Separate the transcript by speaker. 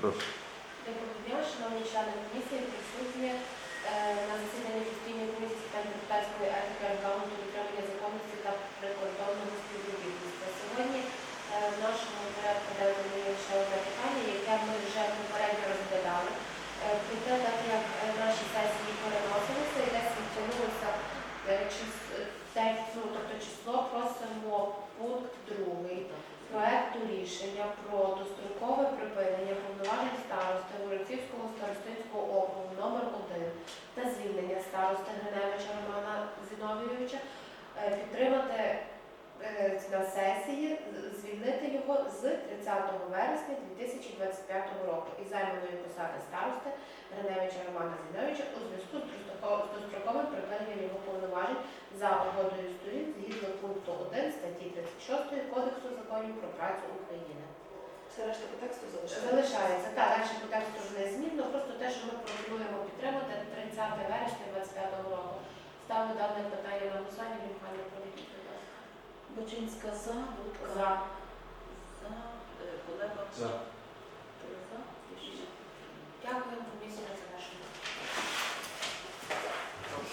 Speaker 1: Прошу.
Speaker 2: Доброго дня, шановні члени комісії, присутні е, на засіданні постійної комісії питань депутатської етики, регламенту, дотримання законності та прикордонного співробітництва. Сьогодні е, в нашому порядку денному є ще одне питання, яке ми вже попередньо розглядали. Е, Проте, так як наші сесії переносилися і десь відтягнулося ну, тобто число, просимо пункт другий проекту рішення про дострокове припинення повноважень старости Городцівського старостинського округу номер 1 та звільнення старости Гриневича Романа Зіновійовича е, підтримати е, на сесії, звільнити його з 30 вересня 2025 року із займаної посади старости Гриневича Романа Зіновійовича у зв'язку з достроковим припиненням його повноважень за угодою сторін згідно пункту 1 статті 36 Кодексу законів про працю України.
Speaker 3: Все решта по тексту залишається.
Speaker 2: Залишається так, далі по тексту ласка.
Speaker 3: Бочинська за, Будка
Speaker 2: За.
Speaker 3: за, е, Кулеба
Speaker 1: За.